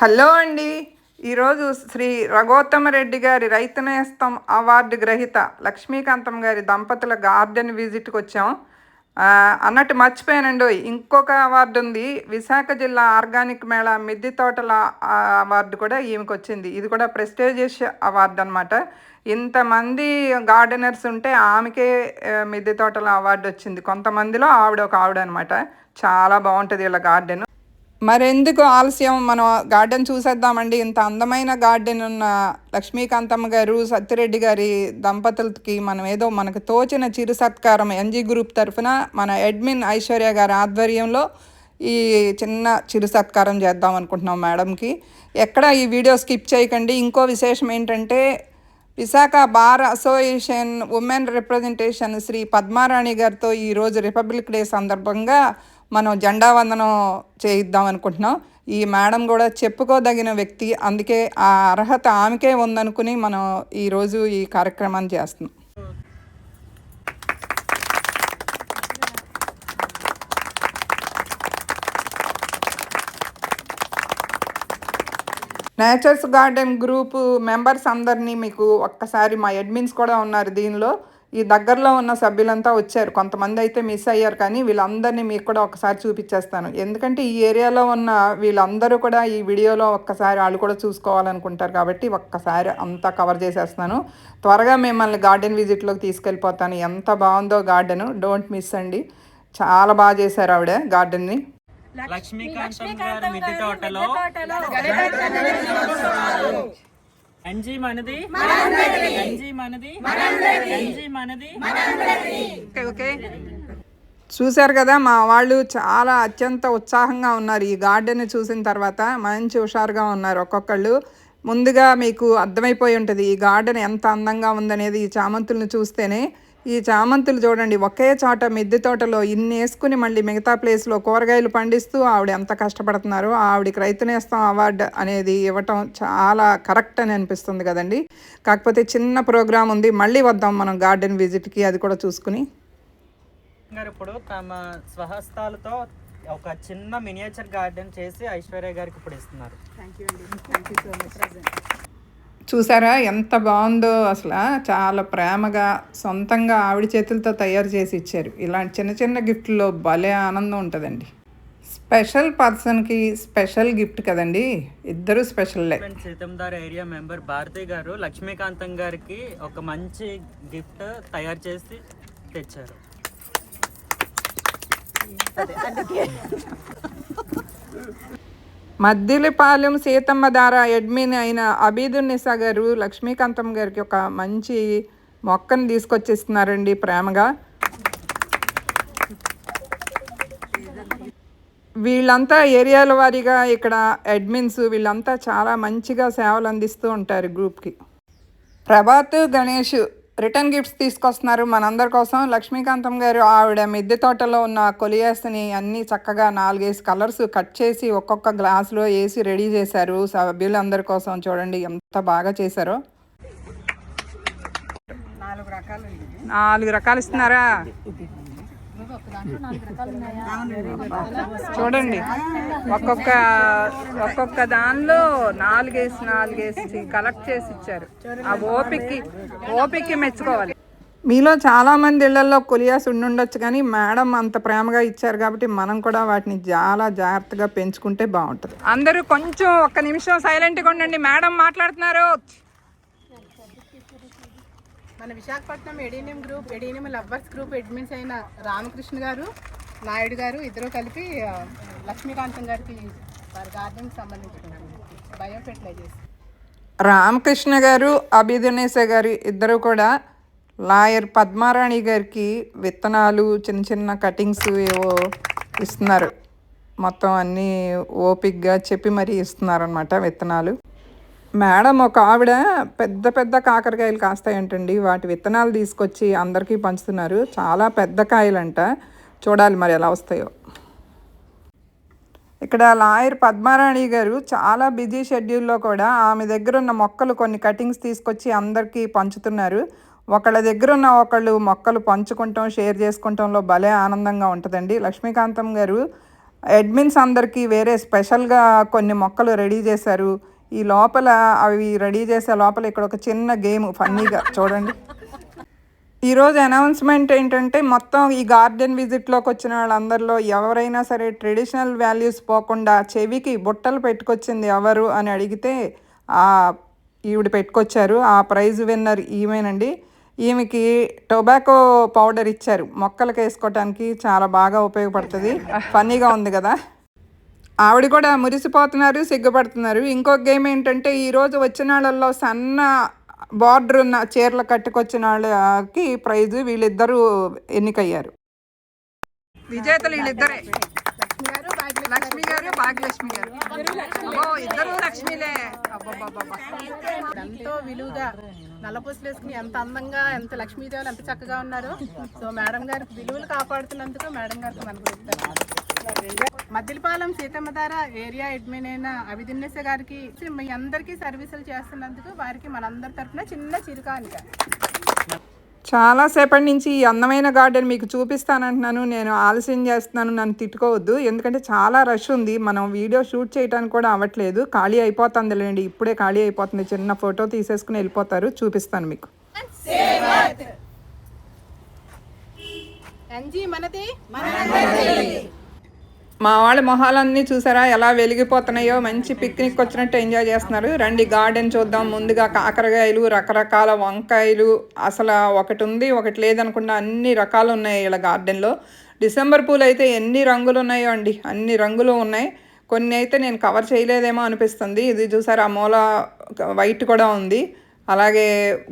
Hello అండి. ఈరోజు శ్రీ రఘోత్తమ రెడ్డి గారి రైతు నేస్తం అవార్డు గ్రహీత లక్ష్మీకాంతం గారి దంపతుల గార్డెన్ విజిట్కి వచ్చాం. అన్నట్టు మర్చిపోయానండి. ఇంకొక అవార్డు ఉంది. విశాఖ జిల్లా ఆర్గానిక్ మేళా మిద్ది తోటల అవార్డు కూడా ఈమెకు వచ్చింది. ఇది కూడా ప్రెస్టేజియస్ అవార్డు అనమాట ఇంతమంది గార్డెనర్స్ ఉంటే ఆమెకే మిద్ది తోటల అవార్డు వచ్చింది. కొంతమందిలో ఆవిడ ఒక ఆవిడ అనమాట చాలా బాగుంటుంది వీళ్ళ గార్డెన్. మరెందుకు ఆలస్యం? మనం గార్డెన్ చూసేద్దామండి. ఇంత అందమైన గార్డెన్ ఉన్న లక్ష్మీకాంతమ్మ గారు సత్యరెడ్డి గారి దంపతులకి మనం ఏదో మనకు తోచిన చిరు సత్కారం ఎన్జీ గ్రూప్ తరఫున మన అడ్మిన్ ఐశ్వర్య గారి ఆధ్వర్యంలో ఈ చిన్న చిరు సత్కారం చేద్దాం అనుకుంటున్నాం మేడంకి. ఎక్కడ ఈ వీడియో స్కిప్ చేయకండి. ఇంకో విశేషం ఏంటంటే Visakha bar association women representation Shri Padmarani గారితో ఈరోజు రిపబ్లిక్ డే సందర్భంగా మనం జెండా వందనం చేయిద్దాం అనుకుంటున్నాం. ఈ మేడం కూడా చెప్పుకోదగిన వ్యక్తి. అందుకే ఆ అర్హత ఆమెకే ఉందనుకుని మనం ఈరోజు ఈ కార్యక్రమాన్ని చేస్తున్నాం. నేచర్స్ గార్డెన్ గ్రూప్ మెంబర్స్ అందరినీ మీకు ఒక్కసారి మా అడ్మిన్స్ కూడా ఉన్నారు దీనిలో. ఈ దగ్గరలో ఉన్న సభ్యులంతా వచ్చారు. కొంతమంది అయితే మిస్ అయ్యారు కానీ వీళ్ళందరినీ మీకు కూడా ఒకసారి చూపించేస్తాను. ఎందుకంటే ఈ ఏరియాలో ఉన్న వీళ్ళందరూ కూడా ఈ వీడియోలో ఒక్కసారి వాళ్ళు కూడా చూసుకోవాలనుకుంటారు కాబట్టి ఒక్కసారి అంతా కవర్ చేసేస్తున్నాను. త్వరగా మిమ్మల్ని గార్డెన్ విజిట్లోకి తీసుకెళ్ళిపోతాను. ఎంత బాగుందో గార్డెన్. డోంట్ మిస్ అండి. చాలా బాగా చేశారు ఆవిడ గార్డెన్ని. లక్ష్మీకాంతం గారి మిద్దె తోటలో ఎన్జీ మనది. ఎన్జీ మనది. ఎన్జీ మనది. Okay okay. చూశారు కదా మా వాళ్ళు చాలా అత్యంత ఉత్సాహంగా ఉన్నారు ఈ గార్డెన్ చూసిన తర్వాత. మంచి హుషారుగా ఉన్నారు ఒక్కొక్కళ్ళు. ముందుగా మీకు అర్థమైపోయి ఉంటుంది ఈ గార్డెన్ ఎంత అందంగా ఉందనేది ఈ చామంతులను చూస్తేనే. ఈ చామంతులు చూడండి ఒకే చోట మిద్దె తోటలో ఇన్ని వేసుకుని మళ్ళీ మిగతా ప్లేస్లో కూరగాయలు పండిస్తూ ఆవిడ ఎంత కష్టపడుతున్నారో ఆవిడకి రైతు నేస్తం అవార్డు అనేది ఇవ్వటం చాలా కరెక్ట్ అని అనిపిస్తుంది కదండి. కాకపోతే చిన్న ప్రోగ్రాం ఉంది మళ్ళీ వద్దాం మనం గార్డెన్ విజిట్కి అది కూడా చూసుకుని. గారు ఇప్పుడు తమ స్వహస్తాలతో ఒక చిన్న మినియేచర్ గార్డెన్ చేసి ఐశ్వర్య గారికి ఇప్పుడు ఇస్తున్నారు. చూసారా? ఎంత బాగుందో అసలు. చాలా ప్రేమగా సొంతంగా ఆవిడ చేతులతో తయారు చేసి ఇచ్చారు. ఇలాంటి చిన్న చిన్న గిఫ్ట్లో భలే ఆనందం ఉంటుందండి. స్పెషల్ పర్సన్కి స్పెషల్ గిఫ్ట్ కదండి. ఇద్దరు స్పెషల్లే. సీతందార్ ఏరియా మెంబర్ భారతి గారు లక్ష్మీకాంతం గారికి ఒక మంచి గిఫ్ట్ తయారు చేసి తెచ్చారు. మద్దిలిపాలెం సీతమ్మ దార అడ్మిన్ అయిన అబీదున్నిసా గారు లక్ష్మీకాంతం గారికి ఒక మంచి మొక్కను తీసుకొచ్చిస్తున్నారండి ప్రేమగా. వీళ్ళంతా ఏరియాల వారీగా ఇక్కడ అడ్మిన్స్ వీళ్ళంతా చాలా మంచిగా సేవలు అందిస్తూ ఉంటారు గ్రూప్కి. ప్రభాత్ గణేష్ రిటర్న్ గిఫ్ట్స్ తీసుకొస్తున్నారు. మనందరి కోసం లక్ష్మీకాంతం గారు ఆవిడ మిద్దె తోటలో ఉన్న కొలియాస్ని అన్నీ చక్కగా నాలుగేసి కలర్స్ కట్ చేసి ఒక్కొక్క గ్లాసులో వేసి రెడీ చేశారు. సభ్యులందరి కోసం చూడండి ఎంత బాగా చేశారో. నాలుగు రకాలు ఇస్తున్నారా? చూడండి. ఒక్కొక్క ఒక్కొక్క దానిలో నాలుగేసి నాలుగేసి కలెక్ట్ చేసి ఇచ్చారు. ఆ ఓపిక్కి ఓపిక్కి మెచ్చుకోవాలి. మీలో చాలా మంది ఇళ్ళలో కొలియాస్ ఉండుండొచ్చు కానీ మేడం అంత ప్రేమగా ఇచ్చారు కాబట్టి మనం కూడా వాటిని చాలా జాగ్రత్తగా పెంచుకుంటే బాగుంటుంది. అందరూ కొంచెం ఒక్క నిమిషం సైలెంట్గా ఉండండి. మేడం మాట్లాడుతున్నారు. మన Visakhapatnam adenium group adenium lovers group admins అయిన రామకృష్ణ గారు నాయుడు గారు ఇద్దరు కలిపి లక్ష్మీకాంతం గారికి వారి గార్డెన్కి సంబంధించిన బయో ఫెర్టిలైజర్స్ రామకృష్ణ గారు అభిదునేస గారు ఇద్దరు కూడా లాయర్ పద్మారాణి గారికి విత్తనాలు చిన్న చిన్న కటింగ్స్ ఏవో ఇస్తున్నారు. మొత్తం అన్నీ ఓపిక్గా చెప్పి మరీ ఇస్తున్నారనమాట విత్తనాలు. మేడం ఒక ఆవిడ పెద్ద పెద్ద కాకరకాయలు కాస్తాయంటండి. వాటి విత్తనాలు తీసుకొచ్చి అందరికీ పంచుతున్నారు. చాలా పెద్ద కాయలంట. చూడాలి మరి ఎలా వస్తాయో. ఇక్కడ లాయర్ పద్మారాణి గారు చాలా బిజీ షెడ్యూల్లో కూడా ఆమె దగ్గర ఉన్న మొక్కలు కొన్ని కటింగ్స్ తీసుకొచ్చి అందరికీ పంచుతున్నారు. ఒకళ్ళ దగ్గర ఉన్న ఒకళ్ళు మొక్కలు పంచుకుంటాం షేర్ చేసుకుంటాంలో భలే ఆనందంగా ఉంటుందండి. లక్ష్మీకాంతం గారు అడ్మిన్స్ అందరికీ వేరే స్పెషల్గా కొన్ని మొక్కలు రెడీ చేశారు. ఈ లోపల అవి రెడీ చేసే లోపల ఇక్కడ ఒక చిన్న గేమ్ ఫన్నీగా చూడండి. ఈరోజు అనౌన్స్మెంట్ ఏంటంటే మొత్తం ఈ గార్డెన్ విజిట్లోకి వచ్చిన వాళ్ళందరిలో ఎవరైనా సరే ట్రెడిషనల్ వాల్యూస్ పోకుండా చెవికి బుట్టలు పెట్టుకొచ్చింది ఎవరు అని అడిగితే ఆ ఈవిడ పెట్టుకొచ్చారు. ఆ ప్రైజ్ విన్నర్ ఈమెనండి. ఈమెకి టొబాకో పౌడర్ ఇచ్చారు. మొక్కలకు వేసుకోవటానికి చాలా బాగా ఉపయోగపడుతుంది. ఫన్నీగా ఉంది కదా. ఆవిడ కూడా మురిసిపోతున్నారు సిగ్గుపడుతున్నారు. ఇంకొక గేమ్ ఏంటంటే ఈరోజు వచ్చిన వాళ్ళల్లో సన్న బార్డర్ ఉన్న చీరలు కట్టుకొచ్చిన వాళ్ళకి ప్రైజ్ వీళ్ళిద్దరూ ఎన్నికయ్యారు. విజేతలు వీళ్ళిద్దరే. లక్ష్మి గారు భాగ్యలక్ష్మి లక్ష్మి గారు ఇద్దరు లక్ష్మిలే. ఎంతో విలువగా నల్లపూసలు వేసుకుని ఎంత అందంగా ఎంత లక్ష్మీదేవులు ఎంత చక్కగా ఉన్నారు. సో మేడం గారికి విలువలు కాపాడుతున్నందుకు మేడం గారికి మనకు మద్దిలపాలెం సీతమ్మధార ఏరియా అడ్మిన్ అయిన అవిదిన్నేస గారికి మీ అందరికీ సర్వీసులు చేస్తున్నందుకు వారికి మనందరి తరఫున చిన్న చిరుకానిక. చాలాసేపటి నుంచి ఈ అందమైన గార్డెన్ మీకు చూపిస్తానంటున్నాను. నేను ఆలస్యం చేస్తున్నాను నన్ను తిట్టుకోవద్దు. ఎందుకంటే చాలా రష్ ఉంది. మనం వీడియో షూట్ చేయడానికి కూడా అవ్వట్లేదు. ఖాళీ అయిపోతుంది లేండి. ఇప్పుడే ఖాళీ అయిపోతుంది. చిన్న ఫోటో తీసేసుకుని వెళ్ళిపోతారు. చూపిస్తాను మీకు. ఎన్జీ మనది. మా వాళ్ళ మొహాలన్నీ చూసారా? ఎలా వెలిగిపోతున్నాయో? మంచి పిక్నిక్ వచ్చినట్టు ఎంజాయ్ చేస్తున్నారు. రండి గార్డెన్ చూద్దాం. ముందుగా కాకరకాయలు రకరకాల వంకాయలు. అసలు ఒకటి ఉంది ఒకటి లేదనుకుండా అన్ని రకాలు ఉన్నాయి ఇలా గార్డెన్లో డిసెంబర్ పూలు అయితే ఎన్ని రంగులు ఉన్నాయో అండి. అన్ని రంగులు ఉన్నాయి. కొన్ని అయితే నేను కవర్ చేయలేదేమో అనిపిస్తుంది. ఇది చూసారా? మూల వైట్ కూడా ఉంది. అలాగే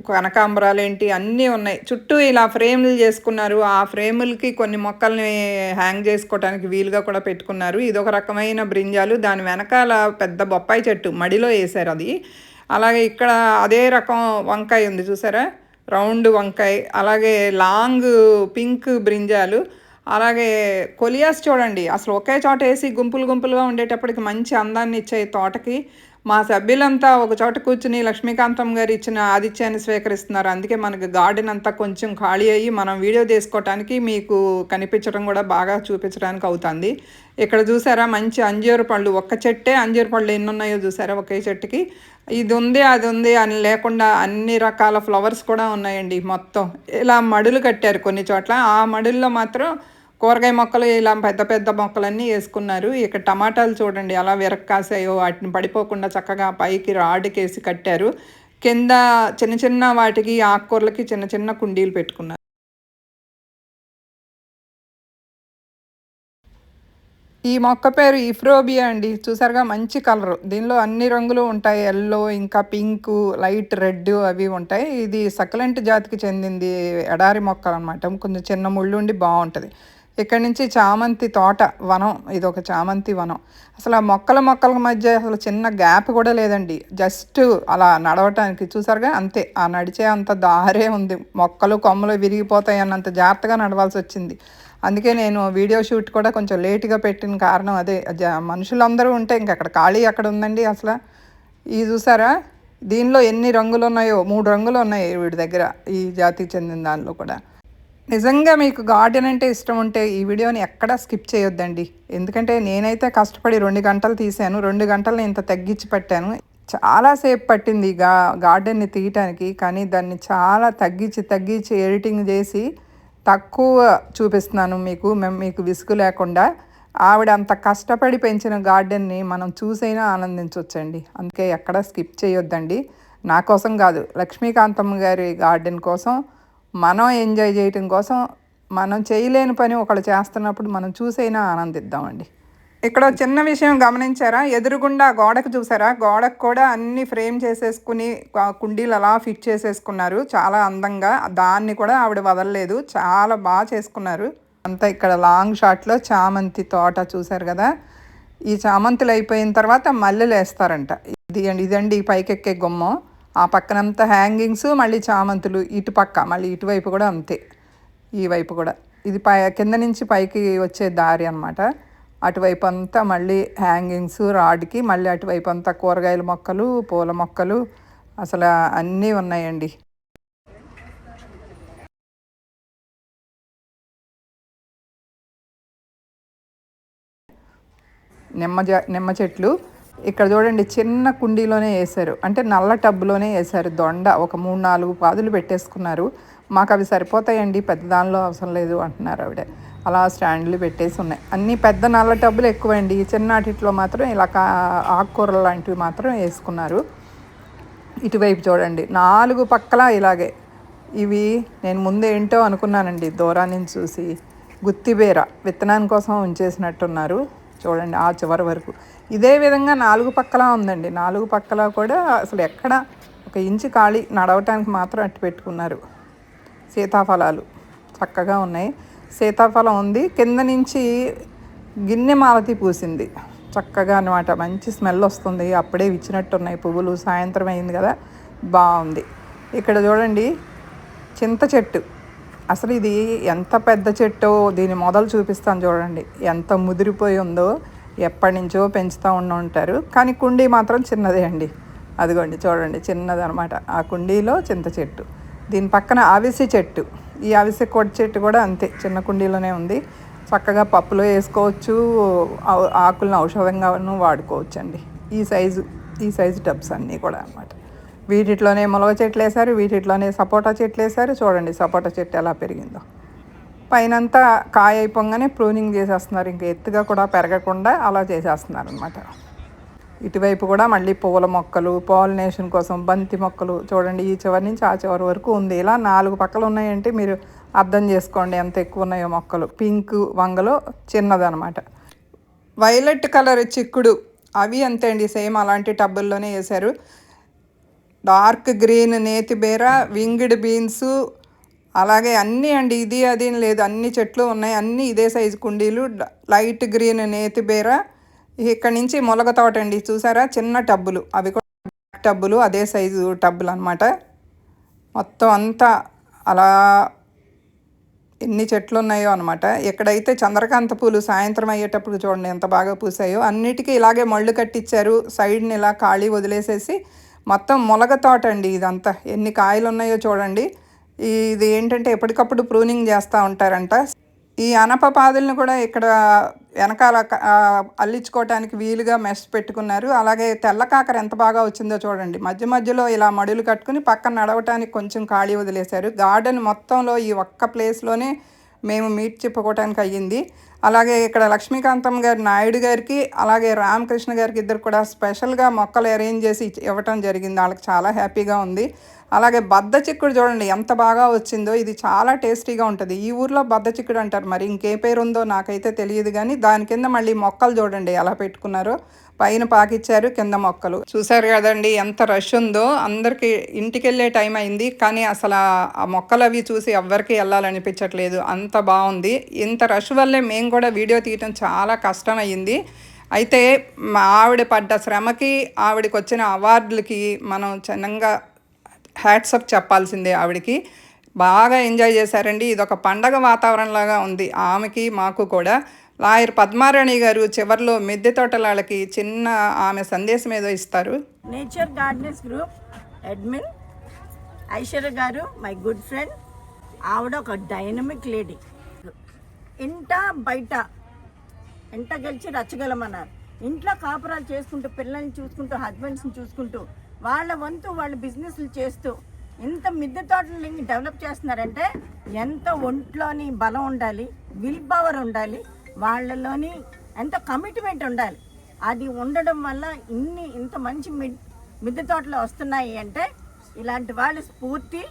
కనకాంబరాలు ఏంటి అన్నీ ఉన్నాయి. చుట్టూ ఇలా ఫ్రేములు చేసుకున్నారు. ఆ ఫ్రేములకి కొన్ని మొక్కల్ని హ్యాంగ్ చేసుకోవడానికి వీలుగా కూడా పెట్టుకున్నారు. ఇది ఒక రకమైన బ్రింజాలు. దాని వెనకాల పెద్ద బొప్పాయి చెట్టు మడిలో వేశారు అది. అలాగే ఇక్కడ అదే రకం వంకాయ ఉంది చూసారా? రౌండ్ వంకాయ అలాగే లాంగ్ పింక్ బ్రింజాలు అలాగే కొలియాస్ చూడండి. అసలు ఒకే చోట వేసి గుంపులు గుంపులుగా ఉండేటప్పటికి మంచి అందాన్ని ఇచ్చే తోటకి మా సభ్యులంతా ఒక చోట కూర్చుని లక్ష్మీకాంతం గారు ఇచ్చిన ఆతిథ్యాన్ని స్వీకరిస్తున్నారు. అందుకే మనకి గార్డెన్ అంతా కొంచెం ఖాళీ అయ్యి మనం వీడియో తీసుకోవటానికి మీకు కనిపించడం కూడా బాగా చూపించడానికి అవుతుంది. ఇక్కడ చూసారా మంచి అంజూరు పళ్ళు. ఒక్క చెట్టే అంజూరు పళ్ళు ఎన్ని ఉన్నాయో చూసారా? ఒకే చెట్టుకి. ఇది ఉంది అది ఉంది అని లేకుండా అన్ని రకాల ఫ్లవర్స్ కూడా ఉన్నాయండి మొత్తం. ఇలా మడులు కట్టారు కొన్ని చోట్ల. ఆ మడుల్లో మాత్రం కూరగాయ మొక్కలు ఇలా పెద్ద పెద్ద మొక్కలన్నీ వేసుకున్నారు. ఇక్కడ టమాటాలు చూడండి అలా విరక్కాసాయో వాటిని పడిపోకుండా చక్కగా పైకి రాడుకేసి కట్టారు. కింద చిన్న చిన్న వాటికి ఆకుకూరలకి చిన్న చిన్న కుండీలు పెట్టుకున్నారు. ఈ మొక్క పేరు ఇఫ్రోబియా అండి. చూసారుగా మంచి కలర్. దీనిలో అన్ని రంగులు ఉంటాయి. ఎల్లో ఇంకా పింక్ లైట్ రెడ్ అవి ఉంటాయి. ఇది సకలెంట్ జాతికి చెందింది ఎడారి మొక్క అనమాట కొంచెం చిన్న ముళ్ళు ఉండి బాగుంటుంది. ఇక్కడ నుంచి చామంతి తోట వనం ఇది ఒక చామంతి వనం. అసలు ఆ మొక్కల మొక్కల మధ్య అసలు చిన్న గ్యాప్ కూడా లేదండి. జస్ట్ అలా నడవటానికి చూసారుగా అంతే. ఆ నడిచే అంత దారే ఉంది. మొక్కలు కొమ్మలు విరిగిపోతాయి అన్నంత జాగ్రత్తగా నడవాల్సి వచ్చింది. అందుకే నేను వీడియో షూట్ కూడా కొంచెం లేట్గా పెట్టిన కారణం అదే. మనుషులందరూ ఉంటే ఇంక అక్కడ ఖాళీ అక్కడ ఉందండి అసలు. ఇది చూసారా? దీనిలో ఎన్ని రంగులు ఉన్నాయో మూడు రంగులు ఉన్నాయి వీడి దగ్గర ఈ జాతికి చెందిన దానిలో కూడా. నిజంగా మీకు గార్డెన్ అంటే ఇష్టం ఉంటే ఈ వీడియోని ఎక్కడా స్కిప్ చేయొద్దండి. ఎందుకంటే నేనైతే కష్టపడి రెండు గంటలు తీశాను రెండు గంటలు ఇంత తగ్గించి పెట్టాను. చాలాసేపు పట్టింది గా గార్డెన్ని తీయటానికి కానీ దాన్ని చాలా తగ్గించి తగ్గించి ఎడిటింగ్ చేసి తక్కువ చూపిస్తున్నాను మీకు మేము మీకు విసుగు లేకుండా. ఆవిడ అంత కష్టపడి పెంచిన గార్డెన్ని మనం చూసైనా ఆనందించవచ్చండి అందుకే ఎక్కడ స్కిప్ చేయొద్దండి. నా కోసం కాదు లక్ష్మీకాంతమ్మ గారి గార్డెన్ కోసం మనం ఎంజాయ్ చేయటం కోసం మనం చేయలేని పని ఒకళ్ళు చేస్తున్నప్పుడు మనం చూసైనా ఆనందిద్దామండి. ఇక్కడ చిన్న విషయం గమనించారా? ఎదురుగుండా గోడకు చూసారా? గోడకు కూడా అన్ని ఫ్రేమ్ చేసేసుకుని ఆ కుండీలు అలా ఫిట్ చేసేసుకున్నారు. చాలా అందంగా దాన్ని కూడా ఆవిడ వదలలేదు. చాలా బాగా చేసుకున్నారు. అంతా ఇక్కడ లాంగ్ షాట్లో చామంతి తోట చూశారు కదా? ఈ చామంతులు అయిపోయిన తర్వాత మల్లెలు వేస్తారంట. ఇది ఇదండి పైకెక్కే గుమ్మం. ఆ పక్కనంతా హ్యాంగింగ్స్ మళ్ళీ చామంతులు ఇటు పక్క మళ్ళీ ఇటువైపు కూడా అంతే. ఈ వైపు కూడా. ఇది పై కింద నుంచి పైకి వచ్చే దారి అనమాట అటువైపు అంతా మళ్ళీ హ్యాంగింగ్స్ రాడ్కి మళ్ళీ అటువైపు అంతా కూరగాయల మొక్కలు పూల మొక్కలు అసలు అన్నీ ఉన్నాయండి. నిమ్మ నిమ్మ చెట్లు ఇక్కడ చూడండి చిన్న కుండీలోనే వేశారు. అంటే నల్ల టబ్బులోనే వేశారు. దొండ ఒక మూడు నాలుగు పాదులు పెట్టేసుకున్నారు. మాకు అవి సరిపోతాయండి పెద్ద దానిలో అవసరం లేదు అంటున్నారు ఆవిడ. అలా స్టాండ్లు పెట్టేసి ఉన్నాయి. అన్ని పెద్ద నల్ల టబ్బులు ఎక్కువండి. చిన్నాటిట్లో మాత్రం ఇలా కా ఆకుకూరలు లాంటివి మాత్రం వేసుకున్నారు. ఇటువైపు చూడండి నాలుగు పక్కల ఇలాగే. ఇవి నేను ముందు ఏంటో అనుకున్నానండి దూరం నుంచి చూసి. గుత్తిబేర విత్తనాని కోసం ఉంచేసినట్టున్నారు. చూడండి ఆ చివరి వరకు. ఇదే విధంగా నాలుగు పక్కల ఉందండి. నాలుగు పక్కల కూడా అసలు ఎక్కడ ఒక ఇంచు ఖాళీ నడవటానికి మాత్రం అట్టి పెట్టుకున్నారు. సీతాఫలాలు చక్కగా ఉన్నాయి. సీతాఫలం ఉంది. కింద నుంచి గిన్నె మాలతి పూసింది. చక్కగా అనమాట మంచి స్మెల్ వస్తుంది. అప్పుడే ఇచ్చినట్టున్నాయి పువ్వులు. సాయంత్రం అయింది కదా. బాగుంది. ఇక్కడ చూడండి చింత చెట్టు. అసలు ఇది ఎంత పెద్ద చెట్టో దీని మొదలు చూపిస్తాను చూడండి. ఎంత ముదిరిపోయి ఉందో. ఎప్పటి నుంచో పెంచుతూ ఉండి ఉంటారు. కానీ కుండీ మాత్రం చిన్నదే అండి. అదిగోండి చూడండి చిన్నది అనమాట ఆ కుండీలో చింత చెట్టు. దీని పక్కన అవిసి చెట్టు. ఈ అవిసె కొట్ట చెట్టు కూడా అంతే చిన్న కుండీలోనే ఉంది. చక్కగా పప్పులో వేసుకోవచ్చు ఆకులను ఔషధంగాను వాడుకోవచ్చు అండి ఈ సైజు ఈ సైజు టబ్స్ అన్నీ కూడా అన్నమాట. వీటిలోనే మొలవ చెట్లు వేశారు వీటిలోనే సపోటా చెట్లు వేశారు. చూడండి సపోటా చెట్టు ఎలా పెరిగిందో. పైనంతా కాయ అయిపోగానే ప్రూనింగ్ చేసేస్తున్నారు. ఇంకా ఎత్తుగా కూడా పెరగకుండా అలా చేసేస్తున్నారు అనమాట ఇటువైపు కూడా మళ్ళీ పువ్వుల మొక్కలు పాలినేషన్ కోసం బంతి మొక్కలు చూడండి ఈ చివరి నుంచి ఆ చివరి వరకు ఉంది. ఇలా నాలుగు పక్కలు ఉన్నాయంటే మీరు అర్థం చేసుకోండి ఎంత ఎక్కువ ఉన్నాయో మొక్కలు. పింక్ వంగలో చిన్నదనమాట వైలెట్ కలర్ చిక్కుడు అవి అంతే అండి సేమ్ అలాంటి టబ్బుల్లోనే వేశారు. డార్క్ గ్రీన్ నేతి బీర వింగిడ్ బీన్స్ అలాగే అన్నీ అండి ఇది అది లేదు. అన్ని చెట్లు ఉన్నాయి. అన్నీ ఇదే సైజు కుండీలు. లైట్ గ్రీన్ నేతి బీర. ఇక్కడ నుంచి మొలక తోట అండి. చూసారా? చిన్న టబ్బులు. అవి కూడా టబ్బులు. అదే సైజు టబ్బులు అనమాట మొత్తం అంతా అలా ఎన్ని చెట్లు ఉన్నాయో అనమాట ఎక్కడైతే చంద్రకాంత పూలు సాయంత్రం అయ్యేటప్పుడు చూడండి ఎంత బాగా పూసాయో. అన్నిటికీ ఇలాగే మళ్ళు కట్టించారు సైడ్ని ఇలా ఖాళీ వదిలేసేసి మొత్తం మొలగ తోట అండి ఇదంతా. ఎన్ని కాయలు ఉన్నాయో చూడండి. ఇది ఏంటంటే ఎప్పటికప్పుడు ప్రూనింగ్ చేస్తూ ఉంటారంట. ఈ అనప పాదులను కూడా ఇక్కడ వెనకాల అల్లించుకోవటానికి వీలుగా మెష్ పెట్టుకున్నారు. అలాగే తెల్ల కాకర ఎంత బాగా వచ్చిందో చూడండి. మధ్య మధ్యలో ఇలా మడులు కట్టుకుని పక్కన నడవటానికి కొంచెం ఖాళీ వదిలేశారు. గార్డెన్ మొత్తంలో ఈ ఒక్క ప్లేస్లోనే మేము మీట్ చెప్పుకోవటానికి అయ్యింది. అలాగే ఇక్కడ లక్ష్మీకాంతం గారి నాయుడు గారికి అలాగే రామకృష్ణ గారికి ఇద్దరు కూడా స్పెషల్గా మొక్కలు అరేంజ్ చేసి ఇవ్వటం జరిగింది. వాళ్ళకి చాలా హ్యాపీగా ఉంది. అలాగే బద్ద చిక్కుడు చూడండి ఎంత బాగా వచ్చిందో ఇది చాలా టేస్టీగా ఉంటుంది. ఈ ఊర్లో బద్ద చిక్కుడు అంటారు. మరి ఇంకే పేరు ఉందో నాకైతే తెలియదు కానీ దాని కింద మళ్ళీ మొక్కలు చూడండి ఎలా పెట్టుకున్నారో. పైన పాకిచ్చారు కింద మొక్కలు. చూసారు కదండి ఎంత రష్ ఉందో. అందరికి ఇంటికి వెళ్ళే టైం అయింది కానీ అసలు ఆ- ఆ మొక్కలు అవి చూసి ఎవ్వరికి వెళ్ళాలనిపించట్లేదు. అంత బాగుంది. ఇంత రష్ వల్లే మేము కూడా వీడియో తీయటం చాలా కష్టం అయ్యింది అయితే మా ఆవిడ పడ్డ శ్రమకి ఆవిడకి వచ్చిన అవార్డులకి మనం చిన్నంగా హ్యాట్సప్ చెప్పాల్సిందే ఆవిడకి. బాగా ఎంజాయ్ చేశారండి. ఇది ఒక పండగ వాతావరణంలాగా ఉంది. ఆమెకి మాకు కూడా. లాయర్ పద్మారాణి గారు చివరిలో మిద్దె తోటలాళ్ళకి చిన్న ఆమె సందేశం ఏదో ఇస్తారు. Nature gardens group admin Aishwarya గారు మై గుడ్ ఫ్రెండ్. ఆవిడ ఒక డైనమిక్ లేడీ. ఇంట బయట ఎంట గెలిచి రచ్చగలమన్నారు. ఇంట్లో కాపురాలు చేసుకుంటూ పిల్లల్ని చూసుకుంటూ హస్బెండ్స్ని చూసుకుంటూ వాళ్ళ వంతు వాళ్ళ బిజినెస్లు చేస్తూ ఇంత మిద్దె తోటలు డెవలప్ చేస్తున్నారంటే ఎంత ఒంట్లోని బలం ఉండాలి విల్ పవర్ ఉండాలి వాళ్ళలోని ఎంత కమిట్మెంట్ ఉండాలి. అది ఉండడం వల్ల ఇన్ని ఇంత మంచి మిడ్ మిద్దె తోటలు వస్తున్నాయి అంటే ఇలాంటి వాళ్ళు స్ఫూర్తి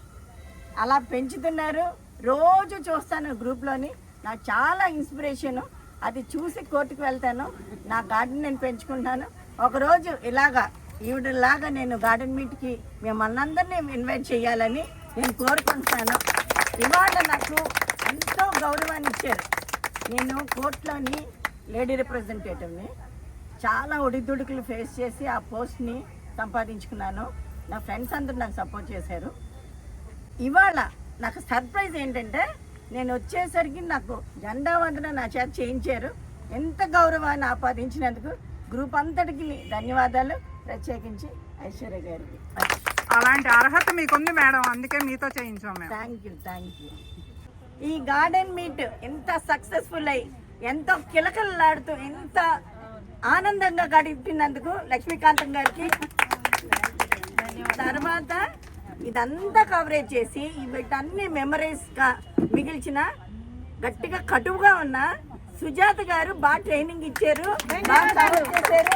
అలా పెంచుతున్నారు. రోజు చూస్తాను గ్రూప్లోని నాకు చాలా ఇన్స్పిరేషను. అది చూసి కోర్టుకు వెళ్తాను. నా గార్డెన్ నేను పెంచుకుంటాను ఒకరోజు ఇలాగా ఈవిడలాగా నేను గార్డెన్ మీట్కి మిమ్మల్ని అందరినీ ఇన్వైట్ చేయాలని నేను కోరుకుంటున్నాను. ఇవాళ నాకు ఎంతో గౌరవాన్ని ఇచ్చారు. నేను కోర్టులోని లేడీ రిప్రజెంటేటివ్ని చాలా ఒడిదుడుకులు ఫేస్ చేసి ఆ పోస్ట్ని సంపాదించుకున్నాను. నా ఫ్రెండ్స్ అందరూ నాకు సపోర్ట్ చేశారు. ఇవాళ నాకు సర్ప్రైజ్ ఏంటంటే నేను వచ్చేసరికి నాకు జెండా వందన నా చేత చేయించారు. ఎంత గౌరవాన్ని ఆపాదించినందుకు గ్రూప్ అంతటికి ధన్యవాదాలు. ప్రత్యేకించి ఐశ్వర్య గారికి. అలాంటి అర్హత మీకుంది మేడం అందుకే మీతో చేయించాం మేము. థ్యాంక్ యూ థ్యాంక్ యూ ఈ గార్డెన్ మీట్ ఎంత సక్సెస్ఫుల్ అయ్యి ఎంతో కిలకలలాడుతూ ఎంత ఆనందంగా గడిపినందుకు లక్ష్మీకాంతం గారికి తర్వాత ఇదంతా కవరేజ్ చేసి వీటన్ని మెమరీస్గా మిగిల్చిన గట్టిగా కటువుగా ఉన్న సుజాత గారు బాగా ట్రైనింగ్ ఇచ్చారు బాగా చేశారు.